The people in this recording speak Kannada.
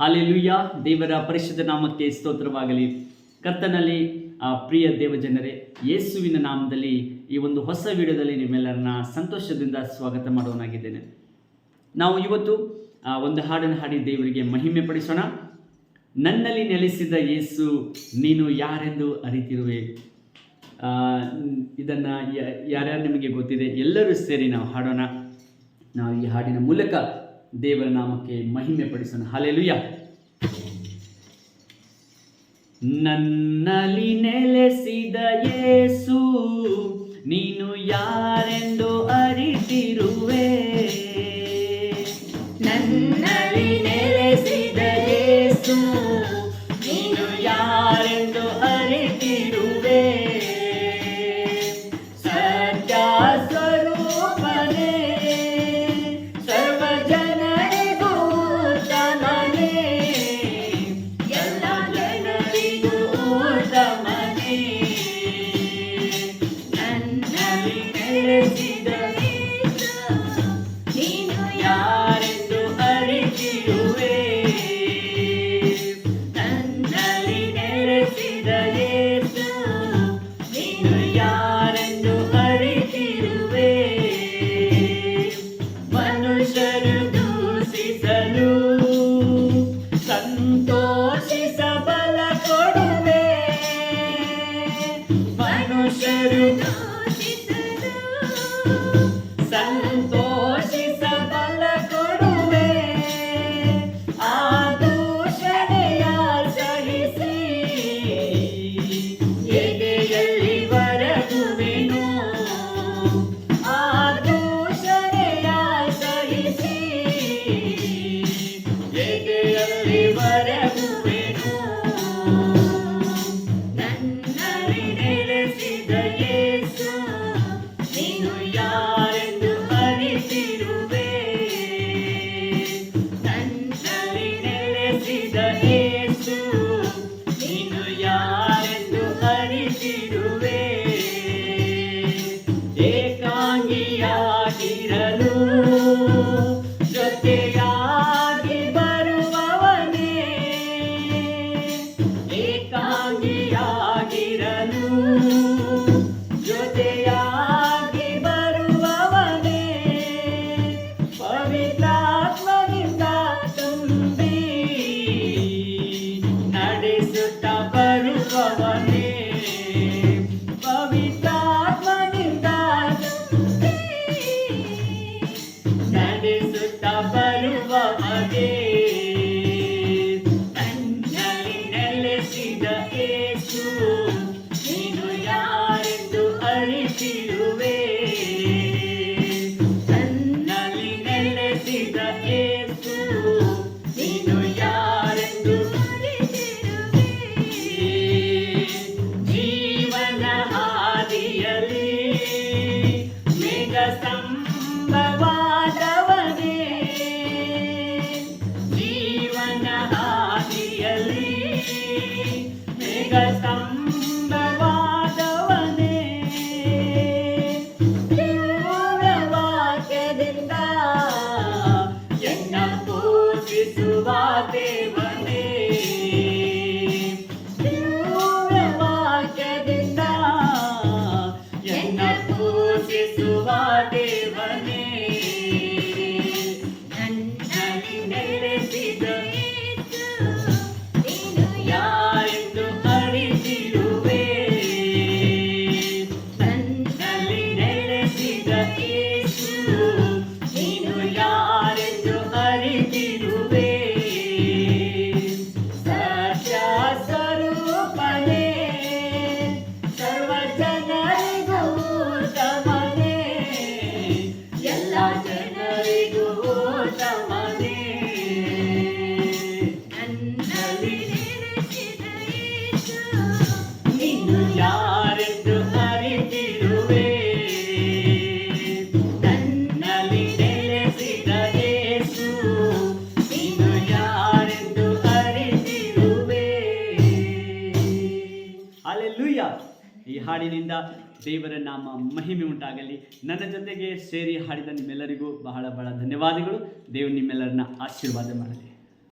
ಹಾಲೆಲುಯ್ಯ. ದೇವರ ಪರಿಶುದ್ಧ ನಾಮಕ್ಕೆ ಸ್ತೋತ್ರವಾಗಲಿ. ಕರ್ತನಲ್ಲಿ ಆ ಪ್ರಿಯ ದೇವಜನರೇ ಯೇಸುವಿನ ನಾಮದಲ್ಲಿ ಈ ಒಂದು ಹೊಸ ವಿಡಿಯೋದಲ್ಲಿ ನಿಮ್ಮೆಲ್ಲರನ್ನ ಸಂತೋಷದಿಂದ ಸ್ವಾಗತ ಮಾಡೋನಾಗಿದ್ದೇನೆ ನಾವು ಇವತ್ತು ಆ, ಒಂದು ಹಾಡನ್ನು ಹಾಡಿ ದೇವರಿಗೆ ಮಹಿಮೆ ಪಡಿಸೋಣ ನನ್ನಲ್ಲಿ ನೆಲೆಸಿದ ಯೇಸು ನೀನು ಯಾರೆಂದು ಅರಿತಿರುವೆ? ಇದನ್ನು ಯಾರ್ಯಾರು ನಿಮಗೆ ಗೊತ್ತಿದೆ? ಎಲ್ಲರೂ ಸೇರಿ ನಾವು ಹಾಡೋಣ. ನಾವು ಈ ಹಾಡಿನ ಮೂಲಕ ದೇವರ ನಾಮಕ್ಕೆ ಮಹಿಮೆ ಪಡಿಸೋಣ. ಹಾಲೆಲುಯ್ಯ ನನ್ನಲ್ಲಿ ನೆಲೆಸಿದ ಯೇಸು ನೀನು ಯಾರೆಂದು ಅರಿತಿರುವೆ ಬರುವವನೇ ನನ್ನಲ್ಲಿ ನೆಲೆಸಿದ ಏಸು ನೀನು ಯಾರೆಂದು ಅರಿತಿರುವೆ ದೇವನೇ ದೇವರ ವಾಕ್ಯದಿಂದ ಎನ್ನ ಪೂಜಿಸುವ ದೇವನೇ ಈ ಹಾಡಿನಿಂದ ದೇವರ ನಾಮ ಮಹಿಮೆ ಉಂಟಾಗಲಿ. ನನ್ನ ಜೊತೆಗೆ ಸೇರಿ ಹಾಡಿದ ನಿಮ್ಮೆಲ್ಲರಿಗೂ ಬಹಳ ಬಹಳ ಧನ್ಯವಾದಗಳು. ದೇವರು ನಿಮ್ಮೆಲ್ಲರನ್ನ ಆಶೀರ್ವಾದ ಮಾಡಲಿ.